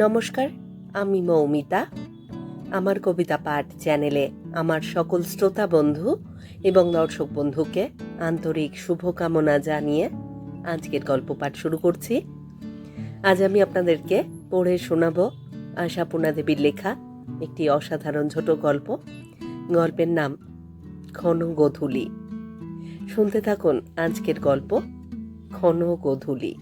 নমস্কার, আমি মৌমিতা। আমার কবিতা পাঠ চ্যানেলে আমার সকল শ্রোতা বন্ধু এবং দর্শক বন্ধুকে আন্তরিক শুভকামনা জানিয়ে আজকের গল্প পাঠ শুরু করছি। আজ আমি আপনাদেরকে পড়ে শোনাব আশাপূর্ণা দেবীর লেখা একটি অসাধারণ ছোট গল্প। গল্পের নাম ঘন গোধূলি শুনতে থাকুন আজকের গল্প ঘন গোধূলি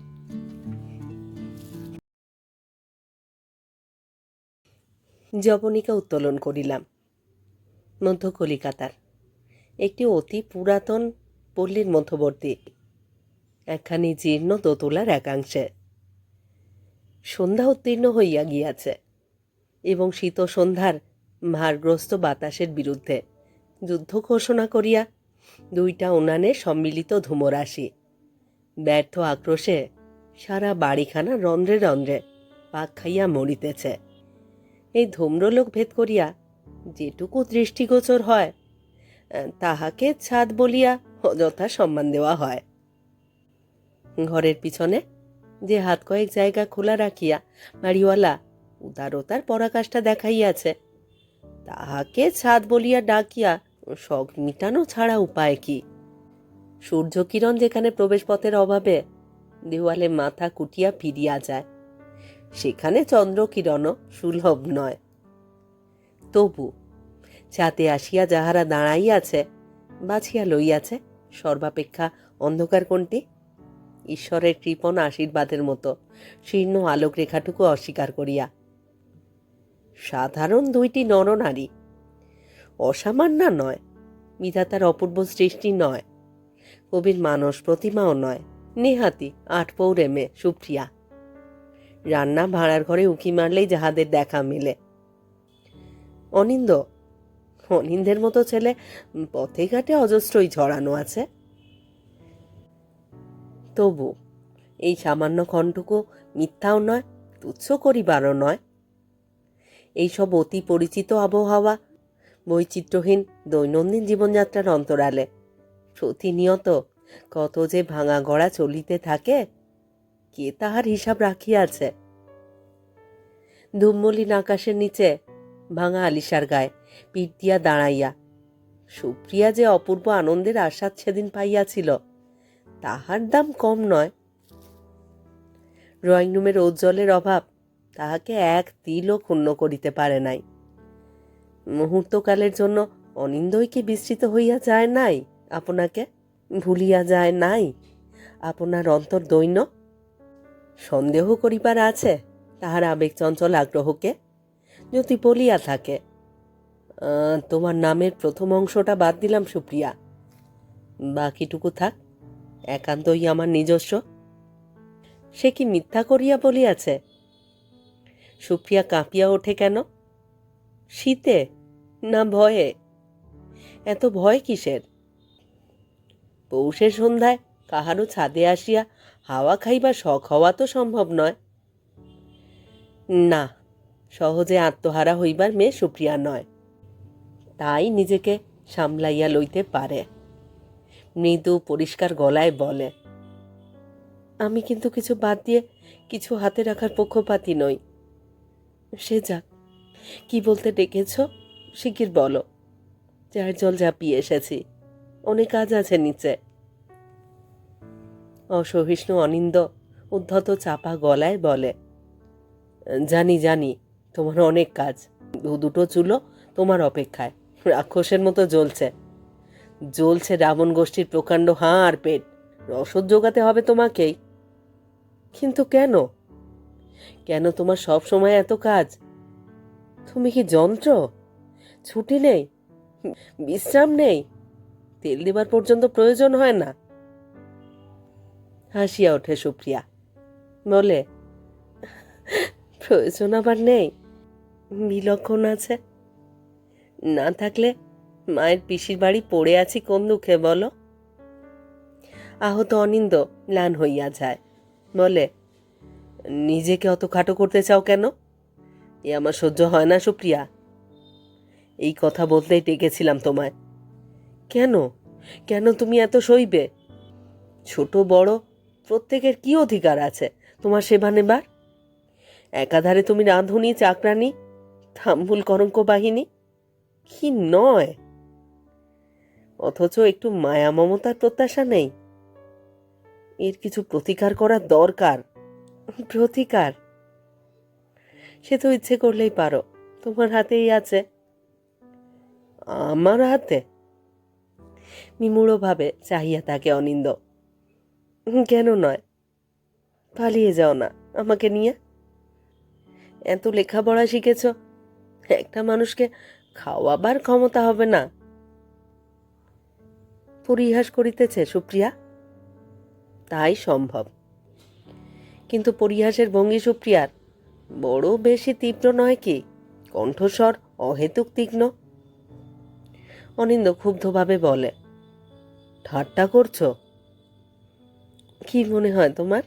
জবনিকা উত্তোলন করিলাম। মধ্য কলিকাতার একটি অতি পুরাতন পল্লীর মধ্যবর্তী। একখানি জীর্ণ দোতলার একাংশে। সন্ধ্যা উত্তীর্ণ হইয়া গিয়াছে এবং শীত সন্ধ্যার ভারগ্রস্ত বাতাসের বিরুদ্ধে যুদ্ধ ঘোষণা করিয়া দুইটা উনানে সম্মিলিত ধূমরাশি ব্যর্থ আক্রোশে সারা বাড়িখানা রন্ধ্রে রন্ধ্রে পাক খাইয়া মরিতেছে। এই ধূম্রলোক ভেদ করিয়া যেটুকু দৃষ্টিগোচর হয়, তাহাকে ছাদ বলিয়া অযথা সম্মান দেওয়া হয়। ঘরের পিছনে যে হাত কয়েক জায়গা খোলা রাখিয়া বাড়িওয়ালা উদারতার পরাকাষ্ঠা দেখাইয়াছে, তাহাকে ছাদ বলিয়া ডাকিয়া শখ মিটানো ছাড়া উপায় কি? সূর্যকিরণ যেখানে প্রবেশপথের অভাবে দেওয়ালে মাথা কুটিয়া ফিরিয়া যায় সেখানে চন্দ্রকিরণও সুলভ নয়। তবু ছাতে আসিয়া যাহারা দাঁড়াইয়াছে, বাছিয়া লইয়াছে, সর্বাপেক্ষা অন্ধকার কোনটি? ঈশ্বরের কৃপণ আশীর্বাদের মতো শীর্ণ আলোক রেখাটুকু অস্বীকার করিয়া। সাধারণ দুইটি নরনারী, অসামান্য নয়, বিধাতার অপূর্ব সৃষ্টি নয়, কবির মানস প্রতিমাও নয়, নেহাতি আট পৌরে মেয়ে সুপ্রিয়া। রান্না ভাড়ার ঘরে উঁকি মারলেই যাহাদের দেখা মেলে। অনিন্দ, অনিন্দের মতো ছেলে পথে ঘাটে অজস্রই ছড়ানো আছে। তবু এই সামান্য খণ্ডটুকু মিথ্যাও নয়, তুচ্ছ করিবারও নয়। এইসব অতি পরিচিত আবহাওয়া, বৈচিত্র্যহীন দৈনন্দিন জীবনযাত্রার অন্তরালে প্রতিনিয়ত কত যে ভাঙা গড়া চলিতে থাকে কে তাহার হিসাব রাখিয়াছে? ধূমমলিন আকাশের নিচে ভাঙা আলিশার গায়ে পিঠ দিয়া দাঁড়াইয়া সুপ্রিয়া যে অপূর্ব আনন্দের আস্বাদ সেদিন পাইয়াছিল, তাহার দাম কম নয়। ড্রয়িং রুমের ঔজ্জ্বলের অভাব তাহাকে এক তিলও ক্ষুণ্ণ করিতে পারে নাই। মুহূর্তকালের জন্য অনিন্দই কি বিস্তৃত হইয়া যায় নাই? আপনাকে ভুলিয়া যায় নাই? আপনার অন্তর দৈন্য সন্দেহ করিবার আছে, তাহার আবেগ চঞ্চল আগ্রহকে। যদি বলিয়া থাকে তোমার নামের প্রথম অংশটা বাদ দিলাম সুপ্রিয়া। বাকিটুকু থাক, একান্তই আমার নিজস্ব। সে কি মিথ্যা করিয়া বলিয়াছে? সুপ্রিয়া কাঁপিয়া ওঠে কেন? শীতে না ভয়ে? এত ভয় কিসের? পৌষের সন্ধ্যায় কাহারও ছাদে আসিয়া হাওয়া খাইবার শখ হওয়া তো সম্ভব নয়। না, সহজে আত্মহারা হইবার মেয়ে সুপ্রিয়া নয়। তাই নিজেকে সামলাইয়া লইতে পারে। মৃদু পরিষ্কার গলায় বলে, আমি কিন্তু কিছু বাদ দিয়ে কিছু হাতে রাখার পক্ষপাতী নই। সে যাক, কি বলতে ডেকেছ, শিগগির বলো। চায়ের জল ঝাঁপিয়ে এসেছি, অনেক কাজ আছে নিচে। অসহিষ্ণু অনিন্দ উদ্ধত চাপা গলায় বলে, জানি জানি, তোমার অনেক কাজ। দু দুটো চুলো তোমার অপেক্ষায়। রাক্ষসের মতো জ্বলছে। জ্বলছে রাবণ গোষ্ঠীর প্রকাণ্ড হাঁ আর পেট। রসদ জোগাতে হবে তোমাকেই। কিন্তু কেন? কেন তোমার সব সময় এত কাজ? তুমি কি যন্ত্র? ছুটি নেই? বিশ্রাম নেই? তেল দেবার পর্যন্ত প্রয়োজন হয় না। হাসিয়া ওঠে সুপ্রিয়া। বলে, প্রয়োজন আবার নেই। বিলক্ষণ আছে। না থাকলে মায়ের পিসির বাড়ি পড়ে আছি কোন দুঃখে, বলো? আহত অনিন্দ ম্লান হইয়া যায়। বলে, নিজেকে অত খাটো করতে চাও কেন? এ আমার সহ্য হয় না সুপ্রিয়া। এই কথা বলতেই ডেকেছিলাম তোমায়। কেন? কেন তুমি এত সইবে? ছোট, বড় প্রত্যেকের কি অধিকার আছে? তোমার সেবা নেবার? একাধারে তুমি রাঁধুনি চাকরানি থাম্বুল কলঙ্ক বাহিনী? কি নয়? অথচ একটু মায়া মমতার প্রত্যাশা নেই। এর কিছু প্রতিকার করার দরকার। প্রতিকার? সে তো ইচ্ছে করলেই পারো। তোমার হাতেই আছে। আমার হাতে? মিমুড়োভাবে চাহিয়া তাকে অনিন্দ। কেন নয়? পালিয়ে যাও না, আমাকে নিয়ে। এত লেখাপড়া শিখেছ, একটা মানুষকে খাওয়াবার ক্ষমতা হবে না। পরিহাস করিতেছে, সুপ্রিয়া। তাই সম্ভব। কিন্তু পরিহাসের ভঙ্গি সুপ্রিয়ার, বড় বেশি তীব্র নয় কি? কণ্ঠস্বর অহেতুক তীক্ষ্ণ। অনিন্দ ক্ষুব্ধভাবে বলে, ঠাট্টা করছ? কি মনে হয় তোমার?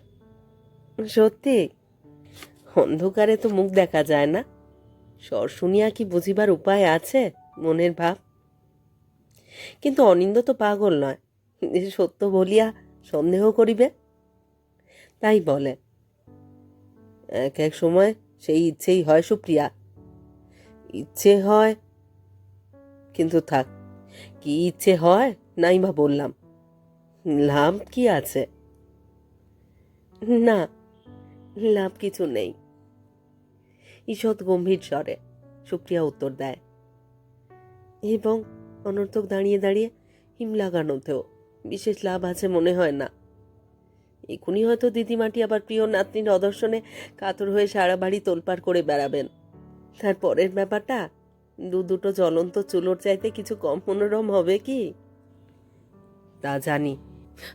সত্যি? অন্ধকারে তো মুখ দেখা যায় না। স্বর শুনিয়া কি বুঝিবার উপায় আছে মনের ভাব? কিন্তু অনিন্দ তো পাগল নয়, যে সত্য বলিয়া সন্দেহ করিবে। তাই বলে, এক এক সময় সেই ইচ্ছেই হয় সুপ্রিয়া। ইচ্ছে হয়, কিন্তু থাক, কি ইচ্ছে হয় নাই বা বললাম। লাভ কি আছে? না, লাভ কিছু নেই। ঈষৎ গম্ভীর স্বরে সুপ্রিয়া উত্তর দেয়। এবং অনর্থক দাঁড়িয়ে দাঁড়িয়ে হিম লাগানোতেও বিশেষ লাভ আছে মনে হয় না। এখনই হয়তো দিদিমাটি আবার প্রিয় নাতনির অদর্শনে কাতর হয়ে সারা বাড়ি তোলপাড় করে বেড়াবেন। তার পরের ব্যাপারটা, দু দুটো জ্বলন্ত চুলোর চাইতে কিছু কম মনোরম হবে কি? তা জানি।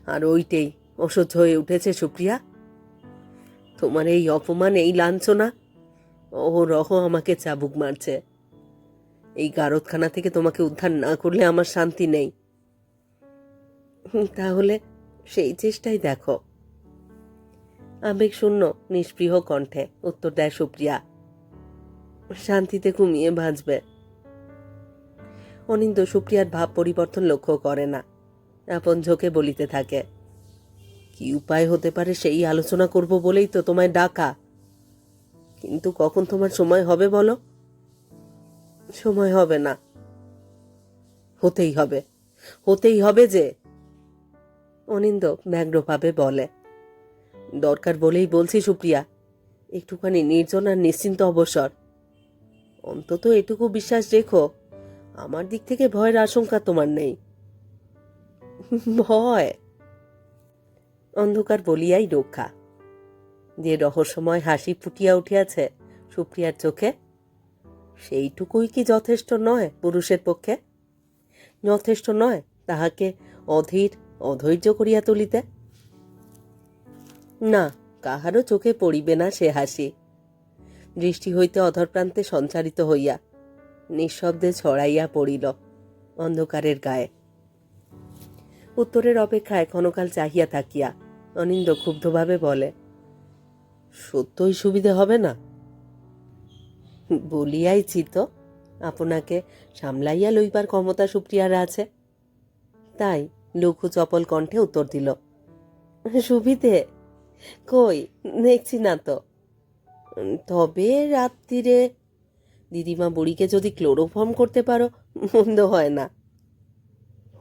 আর ওইটাই অসহ্য হয়ে উঠেছে সুপ্রিয়া। তোমার এই অপমান, এই লাঞ্ছনা? ও রহ আমাকে চাবুক মারছে। এই গারদখানা থেকে তোমাকে উদ্ধার না করলে আমার শান্তি নেই। তাহলে সেই চেষ্টাই দেখো। আবেগ শূন্য, নিষ্পৃহ কণ্ঠে উত্তর দেয় সুপ্রিয়া। শান্তিতে ঘুমিয়ে ভাজবে। অনিন্দ সুপ্রিয়ার ভাব পরিবর্তন লক্ষ্য করে না। আপন ঝোঁকে বলিতে থাকে। কি উপায় হতে পারে সেই আলোচনা করব বলেই তো তোমায় ডাকা। কিন্তু কখন তোমার সময় হবে বলো? সময় হবে না। হতেই হবে। হতেই হবে যে অনিন্দ ব্যগ্রভাবে বলে। দরকার বলেই বলছি সুপ্রিয়া, একটুখানি নির্জন আর নিশ্চিন্ত অবসর। অন্তত এটুকু বিশ্বাস রেখো, আমার দিক থেকে ভয়ের আশঙ্কা তোমার নেই। ভয়? অন্ধকার বলিয়াই রক্ষা। যে রহস্যময় হাসি ফুটিয়া উঠিয়াছে সুপ্রিয়ার চোখে, সেইটুকুই কি যথেষ্ট নয় পুরুষের পক্ষে? যথেষ্ট নয় তাহাকে অধীর, অধৈর্য করিয়া তুলিতে? না, কাহারও চোখে পড়িবে না সে হাসি। দৃষ্টি হইতে অধর প্রান্তে সঞ্চারিত হইয়া নিঃশব্দে ছড়াইয়া পড়িল অন্ধকারের গায়ে। উত্তরের অপেক্ষায় ক্ষণকাল চাহিয়া থাকিয়া অনিন্দ ক্ষুব্ধভাবে বলে, সত্যই সুবিধে হবে না? বলিয়াইছি তো আপনাকে সামলাইয়া লইবার ক্ষমতা সুপ্রিয়ার আছে। তাই লঘু চপল কণ্ঠে উত্তর দিল, সুবিধে? কই? দেখছি না তো। তবে রাত্রিরে দিদিমা বুড়িকে যদি ক্লোরোফর্ম করতে পারো, মন্দ হয় না।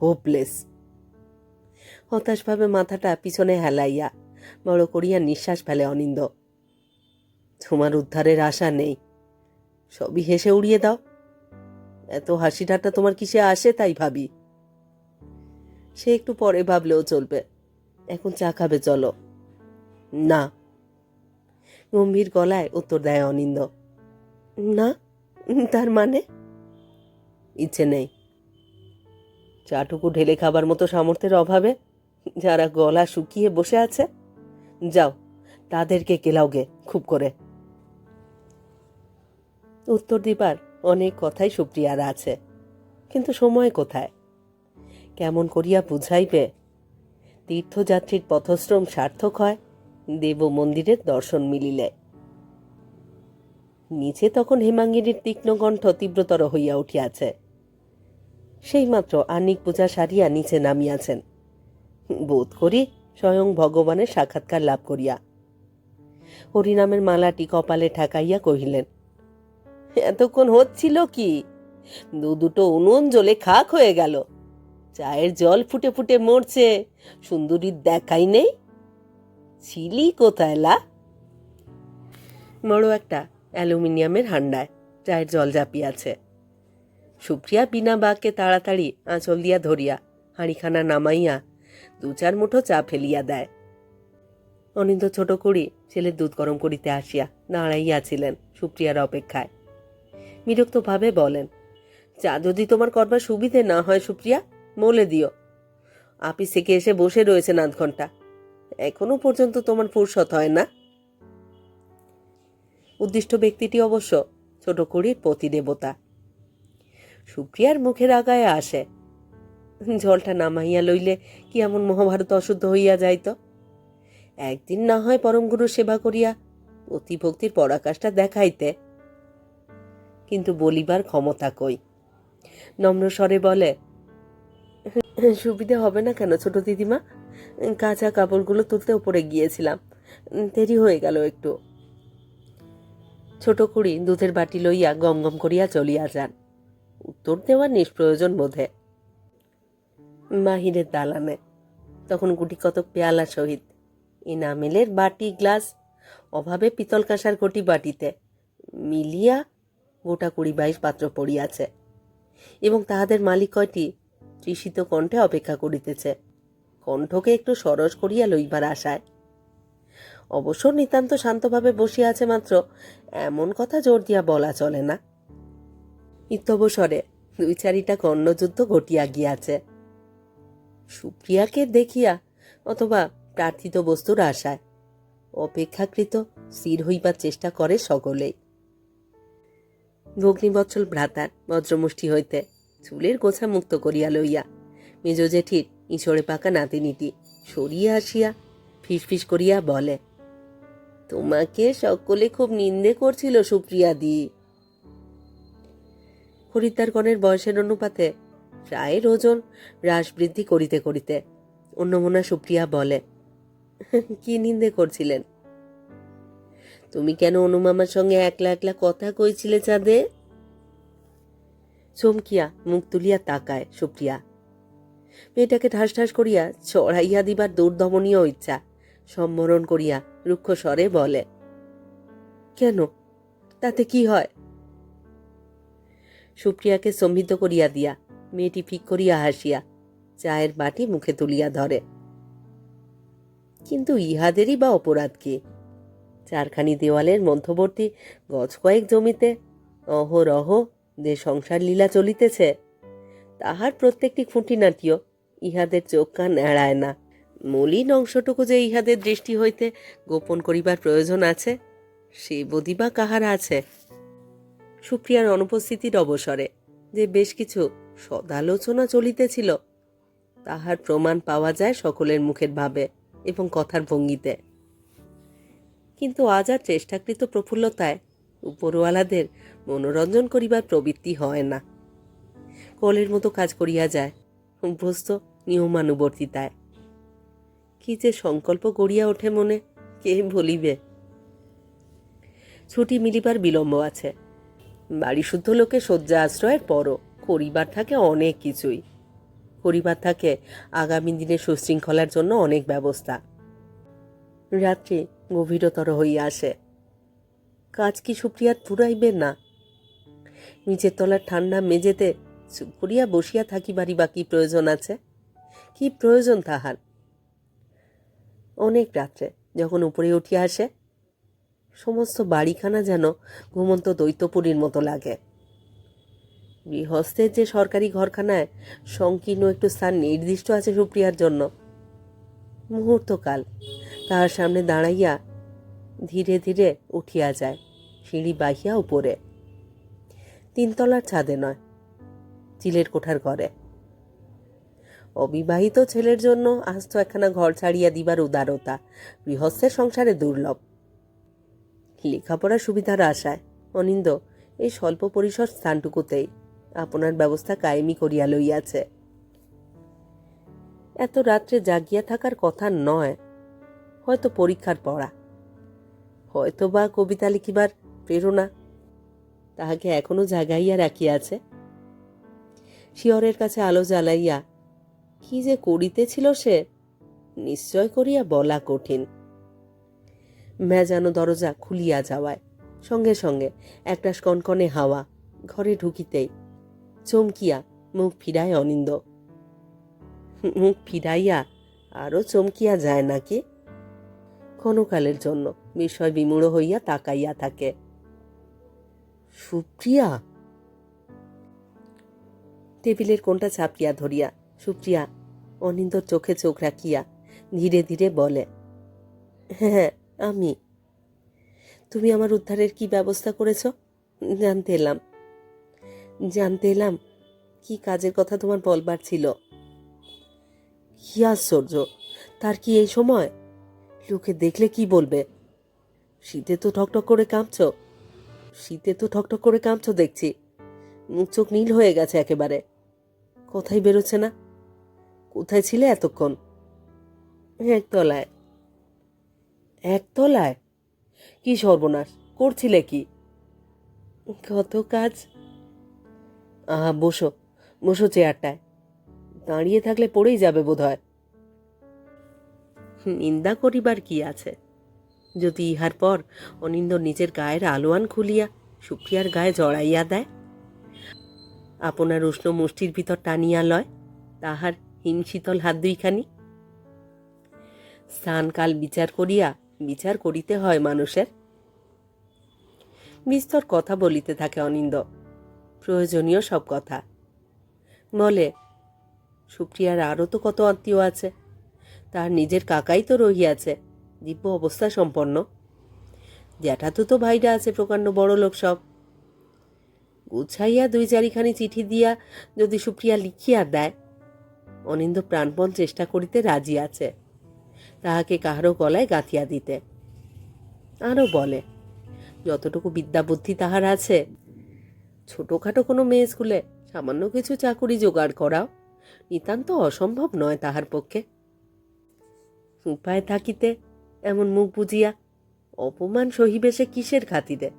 হোপলেস হতাশভাবে মাথাটা পিছনে হেলাইয়া, বড় করিয়া নিঃশ্বাস ফেলে অনিন্দ। তোমার উদ্ধারের আশা নেই। সবই হেসে উড়িয়ে দাও। এত হাসি ঠাট্টা তোমার কিসে আসে তাই ভাবি। সে একটু পরে ভাবলেও চলবে। এখন চা খাবে, চলো। না। গম্ভীর গলায় উত্তর দেয় অনিন্দ। না? তার মানে? ইচ্ছে নেই। চাটুকু ঢেলে খাবার মতো সামর্থ্যের অভাবে যারা গলা শুকিয়ে বসে আছে, যাও, তাদেরকে কেলাওগে খুব করে। উত্তর দিবার অনেক কথাই সুপ্রিয়ার আছে, কিন্তু সময় কোথায়? কেমন করিয়া বুঝাইবে? তীর্থযাত্রীর পথশ্রম সার্থক হয়, দেব মন্দিরের দর্শন মিলিলে। নিচে তখন হেমাঙ্গিনীর তীক্ষ্ণ কণ্ঠ তীব্রতর হইয়া উঠিয়াছে। সেইমাত্র আনিক পূজা সারিয়া নিচে নামিয়াছেন। বোধ করি স্বয়ং ভগবানের সাক্ষাৎকার লাভ করিয়া। হরিনামের মালাটি কপালে ঠেকাইয়া কহিলেন, এতক্ষণ হচ্ছিল কি? দু দুটো উনুন জ্বলে খাক হয়ে গেল। চায়ের জল ফুটে ফুটে মরছে সুন্দরীর দেখাই নেই। ছিলি কোথায় লা? বড় একটা অ্যালুমিনিয়ামের হান্ডায় চায়ের জল জাপিয়াছে। সুপ্রিয়া বিনা বাঘকে তাড়াতাড়ি আঁচল দিয়া ধরিয়া হাঁড়িখানা নামাইয়া দু চার মুঠো চা ফেলিয়া দেয়। অনিন্দ ছোট করি, ছেলের দুধ গরম করিতে আসিয়া দাঁড়াইয়াছিলেন সুপ্রিয়ার অপেক্ষায়। বিরক্তভাবে বলেন, চা যদি তোমার করবার সুবিধে না হয় সুপ্রিয়া, বলে দিও। আপিস থেকে এসে বসে রয়েছেন আধ ঘণ্টা এখনও পর্যন্ত তোমার ফুরসত হয় না? উদ্দিষ্ট ব্যক্তিটি অবশ্য ছোট করির পতি দেবতা সুপ্রিয়ার মুখের আগায় আসে জলটা নামাইয়া লইলে কি এমন মহাভারত অশুদ্ধ হইয়া যাইত একদিন না হয় পরমগুরুর সেবা করিয়া অতিভক্তির পরাকাশটা দেখাইতে। কিন্তু বলিবার ক্ষমতা কই? নম্র স্বরে বলে, সুবিধে হবে না কেন ছোট দিদিমা? কাঁচা কাপড়গুলো তুলতে উপরে গিয়েছিলাম। দেরি হয়ে গেল একটু। ছোট কুড়ি দুধের বাটি লইয়া গম গম করিয়া চলিয়া যান। উত্তর দেওয়ার নিষ্প্রয়োজন বোধে। মাহিরের দালানে। তখন গুটি কতক পেয়ালা সহিত ইনামেলের বাটি, গ্লাস, অভাবে পিতল কাঁসার ঘটি বাটিতে মিলিয়া গোটা কুড়ি বাইশ পাত্র পড়িয়াছে এবং তাহাদের মালিক কয়টি তৃষিত কণ্ঠে অপেক্ষা করিতেছে। কণ্ঠকে একটু সরস করিয়া লইবার আশায়। অবশ্য নিতান্ত শান্তভাবে বসিয়া আছে মাত্র, এমন কথা জোর দিয়া বলা চলে না। ইত্যবসরে দুই চারিটা কর্ণযুদ্ধ ঘটিয়া গিয়াছে। সুপ্রিয়াকে দেখিয়া অথবা প্রার্থিত বস্তুর আশায় অপেক্ষাকৃত স্থির হইবার চেষ্টা করে সকলেই। ভগ্নিবৎসল ভ্রাতার বজ্রমুষ্টি হইতে চুলের গোছা মুক্ত করিয়া লইয়া মেজ জেঠির ইঁচড়ে পাকা নাতিনীটি সরিয়া আসিয়া ফিসফিস করিয়া বলে, তোমাকে সকলে খুব নিন্দে করছিল সুপ্রিয়া দি। খরিদ্দারগণের বয়সের অনুপাতে প্রায় ওজন হ্রাস বৃদ্ধি করিতে করিতে অন্যমনা সুপ্রিয়া বলে, কি নিন্দে করছিলেন? তুমি কেন অনুমামার সঙ্গে একলা একলা কথা কইছিলে চাঁদে? চমকিয়া মুখ তুলিয়া তাকায় সুপ্রিয়া। মেয়েটাকে ঠাস ঠাস করিয়া চড়াইয়া দিবার দুর্দমনীয় ইচ্ছা সম্বরণ করিয়া রুক্ষ স্বরে বলে, কেন? তাতে কি হয়? সুপ্রিয়াকে সম্মিত করিয়া দিয়া মেয়েটি ফিক করিয়া হাসিয়া চায়ের বাটি মুখে তুলিয়া ধরে। কিন্তু ইহাদেরই বা অপরাধ কি? চারখানি দেওয়ালের মধ্যবর্তী গছ কয়েক জমিতে অহরহ যে সংসার লীলা চলিতেছে, তাহার প্রত্যেকটি খুঁটি খুঁটিনাটিও ইহাদের চোখ কান এড়ায় না। মলিন অংশটুকু যে ইহাদের দৃষ্টি হইতে গোপন করিবার প্রয়োজন আছে, সে বদিবা কাহার আছে। সুপ্রিয়ার অনুপস্থিতির অবসরে যে বেশ কিছু সদালোচনা চলিতেছিল। তাহার প্রমাণ পাওয়া যায় সকলের মুখের ভাবে এবং কথার ভঙ্গিতে। কিন্তু আজ আর চেষ্টাকৃত প্রফুল্লতায় উপরওয়ালাদের মনোরঞ্জন করিবার প্রবৃত্তি হয় না। কলের মতো কাজ করিয়া যায়, অভ্যস্ত নিয়মানুবর্তিতায়। কি যে সংকল্প গড়িয়া ওঠে মনে, কে বলিবে? ছুটি মিলিবার বিলম্ব আছে। বাড়ি শুদ্ধ লোকে শয্যা আশ্রয়ের পরও করিবার থাকে অনেক কিছুই। করিবার থাকে আগামী দিনে সুশৃঙ্খলার জন্য অনেক ব্যবস্থা। রাত্রি গভীরতর হইয়া আসে। কাজ কি সুপ্রিয়ার ফুরাইবে না? নিচের তলার ঠান্ডা মেঝেতে চুপ করিয়া বসিয়া থাকিবারই বা কি প্রয়োজন আছে? কি প্রয়োজন তাহার? অনেক রাত্রে যখন উপরে উঠিয়া আসে, সমস্ত বাড়িখানা যেন ঘুমন্ত দৈত্যপুরীর মতো লাগে। গৃহস্থের যে সরকারি ঘরখানায় সংকীর্ণ একটু স্থান নির্দিষ্ট আছে সুপ্রিয়ার জন্য। মুহূর্তকাল তাহার সামনে দাঁড়াইয়া ধীরে ধীরে উঠিয়া যায়, সিঁড়ি বাহিয়া উপরে। তিনতলার ছাদে নয়, চিলের কোঠার ঘরে। অবিবাহিত ছেলের জন্য আস্ত একখানা ঘর ছাড়িয়া দিবার উদারতা গৃহস্থের সংসারে দুর্লভ। লেখাপড়ার সুবিধার আশায় অনিন্দ এই স্বল্প পরিসর স্থানটুকুতেই আপনার ব্যবস্থা কায়েমি করিয়া লইয়াছে। এত রাত্রে জাগিয়া থাকার কথা নয়, হয়তো পরীক্ষার পড়া। হয়তো বা কবিতা লিখিবার প্রেরণা তাহাকে এখনও জাগাইয়া রাখিয়াছে। শিয়রের কাছে আলো জ্বালাইয়া, কি যে করিতেছিল সে, নিশ্চয় করিয়া বলা কঠিন। মেজানো দরজা খুলিয়া যাওয়ায় সঙ্গে সঙ্গে একটা কনকনে হাওয়া ঘরে ঢুকিতেই চমকিয়া মুখ ফিরায় অনিন্দ। মুখ ফিরাইয়া আরও চমকিয়া যায় নাকি? ক্ষণকালের জন্য বিষয় বিমূঢ় হইয়া তাকাইয়া থাকে। সুপ্রিয়া! টেবিলের কোনটা চাপিয়া ধরিয়া সুপ্রিয়া অনিন্দর চোখে চোখ রাখিয়া ধীরে ধীরে বলে হ্যাঁ আমি। তুমি আমার উদ্ধারের কি ব্যবস্থা করেছ? জানতে এলাম। জানতে এলাম কি কাজের কথা তোমার বলবার ছিল। কি আশ্চর্য, তার কি এই সময়? লোকে দেখলে কি বলবে? শীতে তো ঠকঠক করে কাঁপছ, শীতে তো ঠকঠক করে কাঁপছ দেখছি। মুখ চোখ নীল হয়ে গেছে একেবারে। কোথায় বেরোচ্ছে না? কোথায় ছিলে এতক্ষণ? একতলায়। একতলায়? কি সর্বনাশ, করছিলে কি? কত কাজ আহা, বসো বসো চেয়ারটায়। দাঁড়িয়ে থাকলে পড়েই যাবে বোধ হয় নিন্দা করিবার কি আছে? যদি ইহার পর অনিন্দ নিজের গায়ের আলোয়ান খুলিয়া সুপ্রিয়ার গায়ে জড়াইয়া দেয়? আপনার উষ্ণ মুষ্টির ভিতর টানিয়া লয়, তাহার হিমশীতল হাত দুইখানি। স্থানকাল বিচার করিয়া বিচার করিতে হয় মানুষের। বিস্তর কথা বলিতে থাকে অনিন্দ। প্রয়োজনীয় সব কথা। বলে, সুপ্রিয়ার আরও তো কত আত্মীয় আছে। তার নিজের কাকাই তো রহিয়াছে, দিব্য অবস্থা সম্পন্ন। জ্যাঠাতো তো ভাইরা আছে প্রকাণ্ড বড় লোক সব। গুছাইয়া দুই চারিখানি চিঠি দিয়া যদি সুপ্রিয়া লিখিয়া দেয় অনিন্দ প্রাণপণ চেষ্টা করিতে রাজি আছে, তাহাকে কাহারও গলায় গাঁথিয়া দিতে। আরও বলে, যতটুকু বিদ্যা বুদ্ধি তাহার আছে ছোটোখাটো কোনো মেয়ে স্কুলে সামান্য কিছু চাকুরি জোগাড় করাও নিতান্ত অসম্ভব নয় তাহার পক্ষে। উপায় থাকিতে এমন মুখ বুঝিয়া অপমান সহিবে সে কিসের খাতিরে?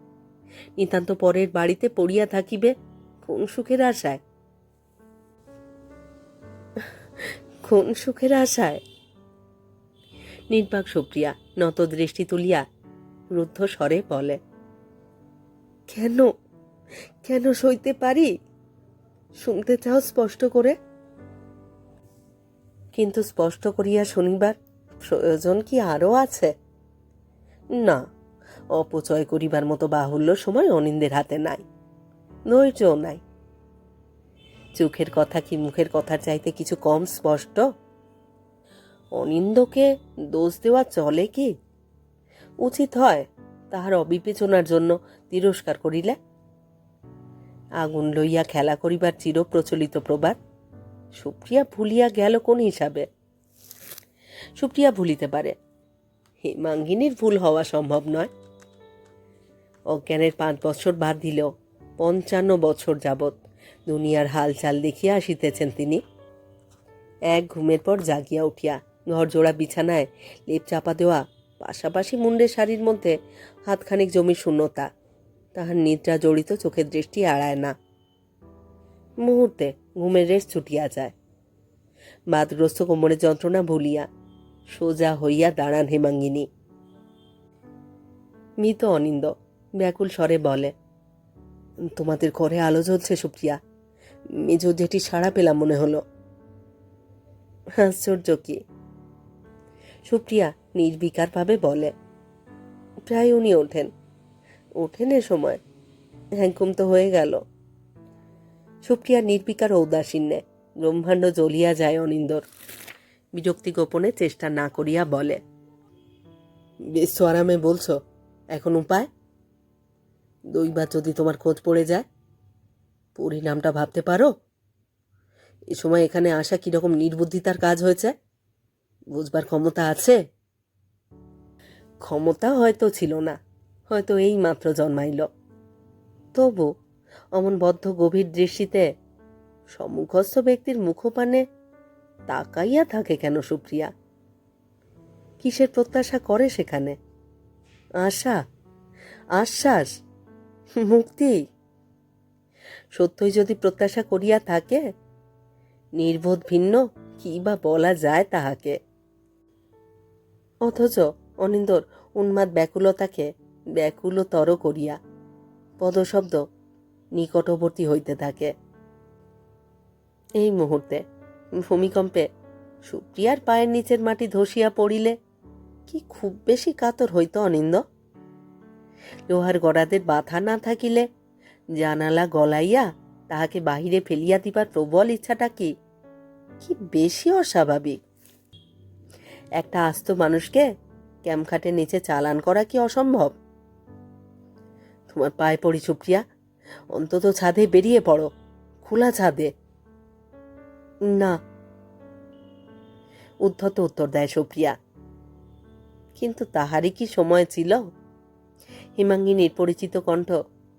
নিতান্ত পরের বাড়িতে পড়িয়া থাকিবে কোন সুখের আশায়? কোন সুখের আশায়? নির্বাক সুপ্রিয়া নত দৃষ্টি তুলিয়া রুদ্ধ স্বরে বলে, কেন কেন সইতে পারি? শুনতে চাও স্পষ্ট করে? কিন্তু স্পষ্ট করিয়া শুনিবার প্রয়োজন কি আরও আছে? না, অপচয় করিবার মতো বাহুল্য সময় অনিন্দের হাতে নাই, ধৈর্যও নাই। চোখের কথা কি মুখের কথার চাইতে কিছু কম স্পষ্ট? অনিন্দকে দোষ দেওয়া চলে কি? উচিত হয় তাহার অবিবেচনার জন্য তিরস্কার করিলে আগুন লইয়া খেলা করিবার চির প্রচলিত প্রবাদ? সুপ্রিয়া ভুলিয়া গেল কোন হিসাবে? সুপ্রিয়া ভুলিতে পারে। হেমাঙ্গিনীর ভুল হওয়া সম্ভব নয়। অজ্ঞানের পাঁচ বছর বাদ দিলেও পঞ্চান্ন বছর যাবৎ দুনিয়ার হালচাল দেখিয়া আসিতেছেন তিনি। এক ঘুমের পর জাগিয়া উঠিয়া ঘর জোড়া বিছানায় লেপ চাপা দেওয়া, পাশাপাশি মুন্ডের শাড়ির মধ্যে হাতখানিক জমির শূন্যতা তাহার নিদ্রা জড়িত চোখের দৃষ্টি এড়ায় না। মুহূর্তে ঘুমের রেশ ছুটিয়া যায়। বাদগ্রস্ত কোমরের যন্ত্রণা ভুলিয়া সোজা হইয়া দাঁড়ান হেমাঙ্গিনী। মৃত অনিন্দ ব্যাকুল স্বরে বলে, তোমাদের ঘরে আলো জ্বলছে সুপ্রিয়া। মেজ জেটি সাড়া পেলাম মনে হলো। আশ্চর্য কি? সুপ্রিয়া নির্বিকারভাবে বলে, প্রায় উনি ওঠেন। ওঠেন এ সময়। হ্যাংকুম তো হয়ে গেল। সুপ্রিয়া নির্বিকার ঔদাসীন্যে ব্রহ্মাণ্ড জ্বলিয়া যায় অনিন্দর। বিরক্তি গোপনে চেষ্টা না করিয়া বলে, বেশ আরামে বলছো, এখন উপায়? দৈবার যদি তোমার খোঁজ পড়ে যায়, পরিণামটা ভাবতে পারো। এ সময় এখানে আসা কীরকম নির্বুদ্ধিতার কাজ হয়েছে? বুঝবার ক্ষমতা আছে? ক্ষমতা হয়তো ছিল না। হয়তো এই মাত্র জন্মাইল। তবু অমন বদ্ধ গভীর দৃষ্টিতে সম্মুখস্থ ব্যক্তির মুখপানে তাকাইয়া থাকে কেন সুপ্রিয়া? কিসের প্রত্যাশা করে সেখানে? আশা? আশ্বাস? মুক্তি? সত্যই যদি প্রত্যাশা করিয়া থাকে, নির্বোধ ভিন্ন কি বা বলা যায় তাহাকে? অথচ অনিন্দর উন্মাদ ব্যাকুলতাকে ব্যাকুলতর করিয়া পদশব্দ নিকটবর্তী হইতে থাকে। এই মুহূর্তে ভূমিকম্পে সুপ্রিয়ার পায়ের নিচের মাটি ধসিয়া পড়িলে কি খুব বেশি কাতর হইত অনিন্দ? লোহার গড়াদের বাধা না থাকিলে জানালা গলাইয়া তাহাকে বাহিরে ফেলিয়া দিবার প্রবল ইচ্ছাটা কি? কি বেশি অস্বাভাবিক? একটা আস্ত মানুষকে ক্যামখাটের নিচে চালান করা কি অসম্ভব? তোমার পায়ে পড়ি, সুপ্রিয়া। অন্তত ছাদে বেরিয়ে পড়ো, খোলা ছাদে। না। উদ্ধত উত্তর দেয় সুপ্রিয়া। কিন্তু তাহারই কি সময় ছিল? হিমাঙ্গিনীর পরিচিত কণ্ঠ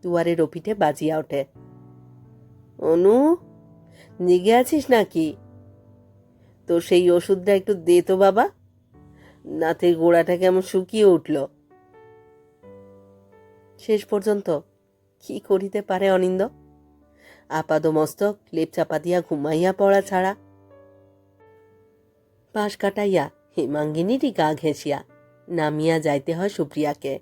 দুয়ারের ওপিঠে বাজিয়া ওঠে। অনু, জেগে আছিস নাকি? তো সেই ওষুধটা একটু দে তো বাবা। নাতে গোড়াটা কেমন শুকিয়ে উঠল। শেষ পর্যন্ত কি করিতে পারে অনিন্দ? আপাদমস্তক লেপ চাপা দিয়া ঘুমাইয়া পড়া ছাড়া। পাশ কাটাইয়া হেমাঙ্গিনীরই গা ঘেঁষিয়া নামিয়া যাইতে হয় সুপ্রিয়াকে।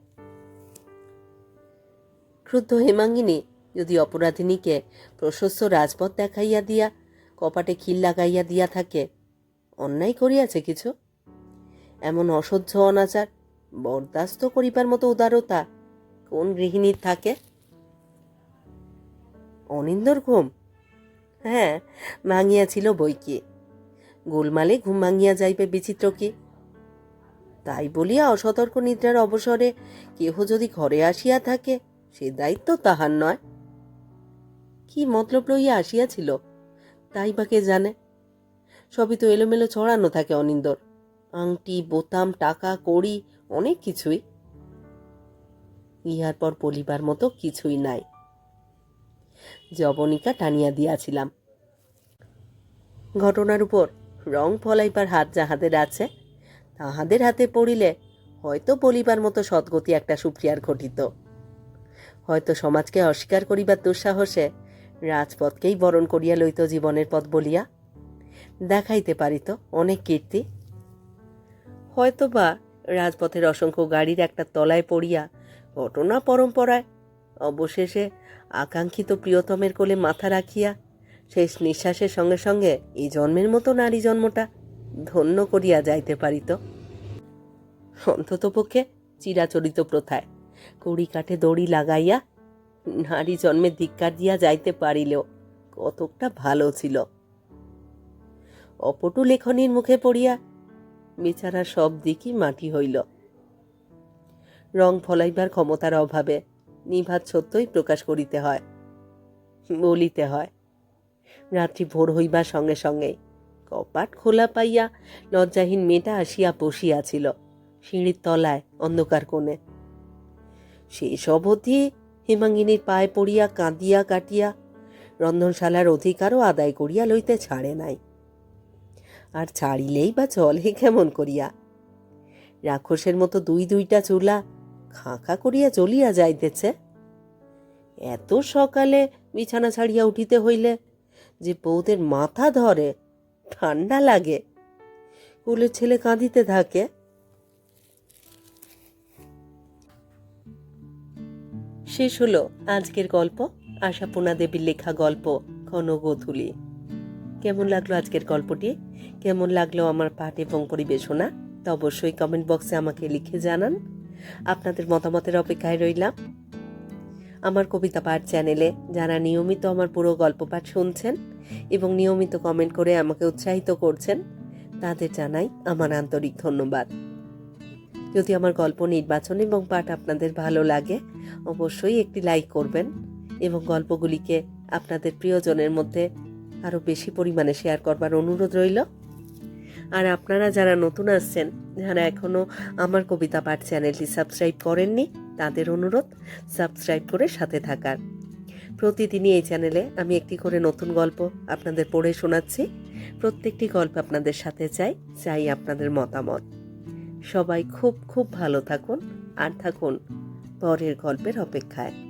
ক্রুদ্ধ হেমাঙ্গিনী যদি অপরাধিনীকে প্রশস্ত রাজপথ দেখাইয়া দিয়া, কপাটে খিল লাগাইয়া দিয়া থাকে, অন্যায় করিয়াছে কিছু? এমন অসহ্য অনাচার বরদাস্ত করিবার মতো উদারতা কোন গৃহিণীর থাকে? অনিন্দর ঘুম। হ্যাঁ ভাঙিয়াছিল বই কি গোলমালে ঘুম ভাঙিয়া যাইবে বিচিত্র কি? তাই বলিয়া অসতর্ক নিদ্রার অবসরে কেহ যদি ঘরে আসিয়া থাকে, সে দায়িত্ব তাহার নয়। কি মতলব লইয়া আসিয়াছিল, তাই বা কে জানে? সবই তো এলোমেলো ছড়ানো থাকে অনিন্দর। আংটি, বোতাম, টাকা, কড়ি, অনেক কিছুই। ইহার পর বলিবার মতো কিছুই নাই। জবনিকা টানিয়া দিয়াছিলাম। ঘটনার উপর রং ফলাইবার হাত যাহাদের আছে, তাহাদের হাতে পড়িলে হয়তো বলিবার মতো সদ্গতি একটা সুপ্রিয়ার ঘটিত। হয়তো সমাজকে অস্বীকার করিবার দুঃসাহসে রাজপথকেই বরণ করিয়া লইত জীবনের পথ বলিয়া। দেখাইতে পারিত অনেক কীর্তি। হয়তো বা রাজপথের অসংখ্য গাড়ির একটা তলায় পড়িয়া ঘটনা পরম্পরায়। অবশেষে আকাঙ্ক্ষিত প্রিয়তমের কোলে মাথা রাখিয়া শেষ নিঃশ্বাসের সঙ্গে সঙ্গে এই জন্মের মতো নারী জন্মটা ধন্য করিয়া যাইতে পারিত। অন্ততপক্ষে চিরাচরিত প্রথায়। কড়ি কাঠে দড়ি লাগাইয়া নারী জন্মের ধিক্কার দিয়া যাইতে পারিলেও কতকটা ভালো ছিল। অপটু লেখনীর মুখে পড়িয়া বেচারা সব দিকই মাটি হইল। রং ফলাইবার ক্ষমতার অভাবে নিভাত সত্যই প্রকাশ করিতে হয়, বলিতে হয়। রাত্রি ভোর হইবার সঙ্গে সঙ্গেই কপাট খোলা পাইয়া লজ্জাহীন মেয়েটা আসিয়া বসিয়াছিল, সিঁড়ির তলায় অন্ধকার কোণে। সেই সব অবধি হেমাঙ্গিনীর পায়ে পড়িয়া কাঁদিয়া কাটিয়া রন্ধনশালার অধিকারও আদায় করিয়া লইতে ছাড়ে নাই। আর ছাড়িলেই বা চলে কেমন করিয়া? রাক্ষসের মতো দুই দুইটা চুলা খাঁখা করিয়া জ্বলিয়া যাইতেছে। এত সকালে বিছানা ছাড়িয়া উঠিতে হইলে যে বউদের মাথা ধরে ঠান্ডা লাগে। কোলের ছেলে কাঁদিতে থাকে। শেষ হলো আজকের গল্প, আশাপূর্ণা দেবীর লেখা গল্প ঘনগোধূলি কেমন লাগল আজকের গল্পটি? কেমন লাগল আমার পাঠ এবং পরিবেশনা? তা অবশ্যই কমেন্ট বক্সে আমাকে লিখে জানান। আপনাদের মতামতের অপেক্ষায় রইলাম। আমার কবিতা পাঠ চ্যানেলে যারা নিয়মিত আমার পুরো গল্প পাঠ শুনছেন এবং নিয়মিত কমেন্ট করে আমাকে উৎসাহিত করছেন, তাদের জানাই আমার আন্তরিক ধন্যবাদ। যদি আমার গল্প নির্বাচন এবং পাঠ আপনাদের ভালো লাগে, অবশ্যই একটি লাইক করবেন এবং গল্পগুলিকে আপনাদের প্রিয়জনের মধ্যে আরও বেশি পরিমাণে শেয়ার করবার অনুরোধ রইল। আর আপনারা যারা নতুন আসছেন, যারা এখনও আমার কবিতা পাঠ চ্যানেলটি সাবস্ক্রাইব করেননি, তাদের অনুরোধ, সাবস্ক্রাইব করে সাথে থাকার। প্রতিদিনই এই চ্যানেলে আমি একটি করে নতুন গল্প আপনাদের পড়ে শোনাচ্ছি। প্রত্যেকটি গল্প আপনাদের সাথে চাই চাই আপনাদের মতামত। সবাই খুব খুব ভালো থাকুন, আর থাকুন পরের গল্পের অপেক্ষায়।